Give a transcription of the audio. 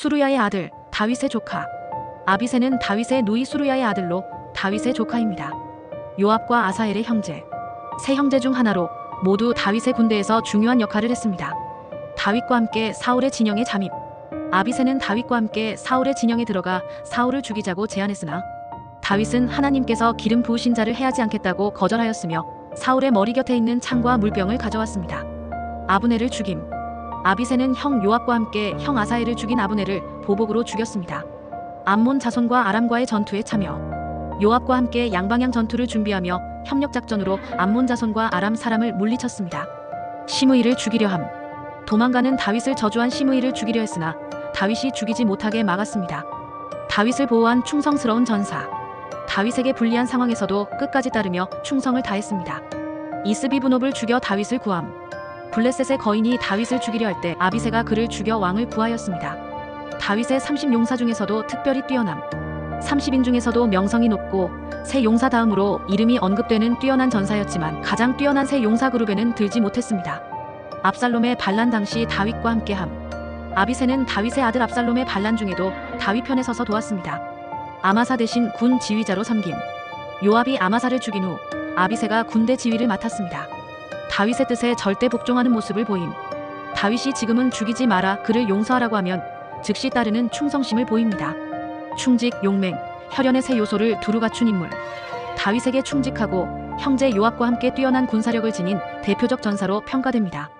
수루야의 아들 다윗의 조카 아비세는 다윗의 누이 수루야의 아들로 다윗의 조카입니다. 요압과 아사엘의 형제 세 형제 중 하나로 모두 다윗의 군대에서 중요한 역할을 했습니다. 다윗과 함께 사울의 진영에 잠입 아비세는 다윗과 함께 사울의 진영에 들어가 사울을 죽이자고 제안했으나 다윗은 하나님께서 기름 부으신 자를 해하지 않겠다고 거절하였으며 사울의 머리 곁에 있는 창과 물병을 가져왔습니다. 아브네를 죽임 아비세는 형 요압과 함께 형 아사엘을 죽인 아브네를 보복으로 죽였습니다. 암몬 자손과 아람과의 전투에 참여. 요압과 함께 양방향 전투를 준비하며 협력 작전으로 암몬 자손과 아람 사람을 물리쳤습니다. 시므이를 죽이려 함. 도망가는 다윗을 저주한 시므이를 죽이려 했으나 다윗이 죽이지 못하게 막았습니다. 다윗을 보호한 충성스러운 전사. 다윗에게 불리한 상황에서도 끝까지 따르며 충성을 다했습니다. 이스비브노를 죽여 다윗을 구함. 블레셋의 거인이 다윗을 죽이려 할 때 아비세가 그를 죽여 왕을 구하였습니다. 다윗의 30용사 중에서도 특별히 뛰어남. 30인 중에서도 명성이 높고 세 용사 다음으로 이름이 언급되는 뛰어난 전사였지만 가장 뛰어난 세 용사 그룹에는 들지 못했습니다. 압살롬의 반란 당시 다윗과 함께함. 아비세는 다윗의 아들 압살롬의 반란 중에도 다윗 편에 서서 도왔습니다. 아마사 대신 군 지휘자로 섬김. 요압이 아마사를 죽인 후 아비세가 군대 지휘를 맡았습니다. 다윗의 뜻에 절대 복종하는 모습을 보임. 다윗이 지금은 죽이지 마라 그를 용서하라고 하면 즉시 따르는 충성심을 보입니다. 충직, 용맹, 혈연의 세 요소를 두루 갖춘 인물. 다윗에게 충직하고 형제 요압과 함께 뛰어난 군사력을 지닌 대표적 전사로 평가됩니다.